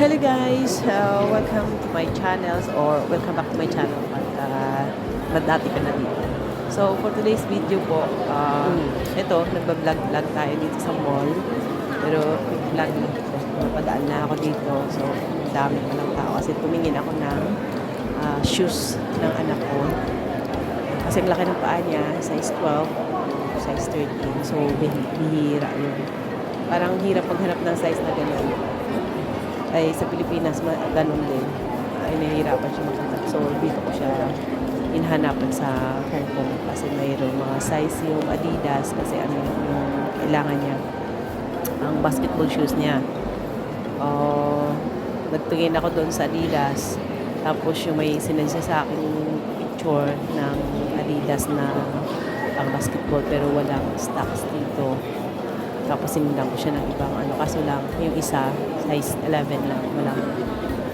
Hello guys! Uh, welcome to my channels or welcome back to my channel at uh, madati ka na dito. So for today's video po, uh, ito, nagbablog-vlog tayo dito sa mall. Pero vlog napadaan na ako dito. So dami pa ng tao kasi tumingin ako ng uh, shoes ng anak ko. Kasi ang laki ng paa niya, size 12, size 13. So bihi- bihira yun. Parang hirap maghanap ng size na ganun ay sa Pilipinas ma- ganun din. Ay nahihirapan siya makita so dito ko siya inhanapan sa Hong Kong kasi mayroong mga size yung Adidas kasi ano yung kailangan niya. Ang basketball shoes niya. Oh nagtingin ako doon sa Adidas. Tapos yung may sinend siya sa akin picture ng Adidas na pang basketball pero walang stocks dito tapos sinundan ko siya ng ibang ano. Kaso lang, yung isa, size 11 lang. Walang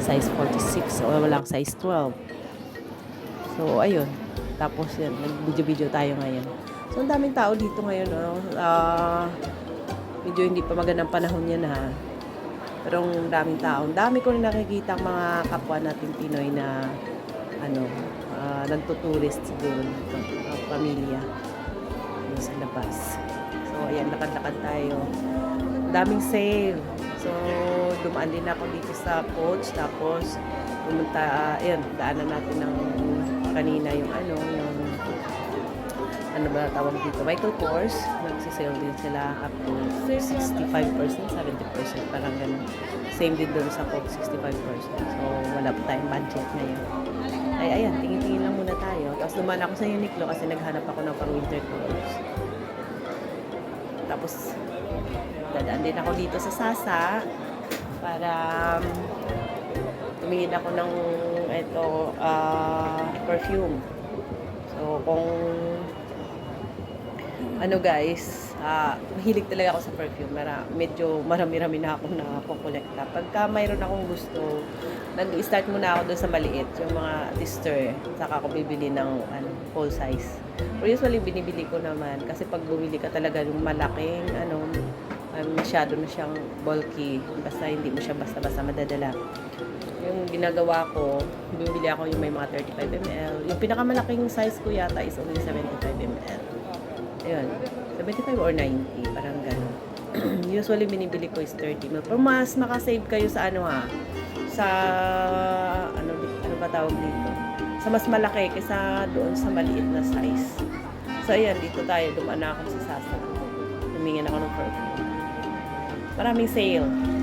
size 46 o walang size 12. So, ayun. Tapos yan, nag-video-video tayo ngayon. So, ang daming tao dito ngayon. No? Ah, medyo hindi pa magandang panahon yan ha. Pero ang daming tao. Ang dami ko rin nakikita ang mga kapwa natin Pinoy na ano, ah, nagtuturist siguro, uh, pamilya yun sa labas. Ayan, lakad-lakad tayo. Daming sale. So, dumaan din ako dito sa coach. Tapos, pumunta, uh, daanan natin ng kanina yung ano, yung ano ba tawag dito, Michael Kors. Nagsisale din sila up to 65%, 70%, parang ganun. Same din doon sa Coke, 65%. So, wala pa tayong budget ngayon. Ay, ayan, tingin-tingin lang muna tayo. Tapos dumaan ako sa Uniqlo kasi naghanap ako ng pang winter clothes. Tapos, dadaan din ako dito sa Sasa para um, tumingin ako ng ito, ah, perfume. So, kung ano guys, ah, mahilig talaga ako sa perfume. Mara, medyo marami-rami na akong nakukolekta. Pagka mayroon akong gusto, nag-start muna ako doon sa maliit, yung mga tester. Saka ako bibili ng ano, full size. Pero usually binibili ko naman kasi pag bumili ka talaga ng malaking ano, um, masyado na siyang bulky. Basta hindi mo siya basta-basta madadala. Yung ginagawa ko, bumili ako yung may mga 35 ml. Yung pinakamalaking size ko yata is only 75 ml. Ayun, 75 or 90, parang gano'n. Usually, binibili ko is 30 ml. Pero mas makasave kayo sa ano ha, sa, ano, ano ba tawag dito? Sa mas malaki kaysa doon sa maliit na size. So, ayan, dito tayo. Dumaan na ako sa Sasa. Tumingin ako ng perfume. Maraming sale.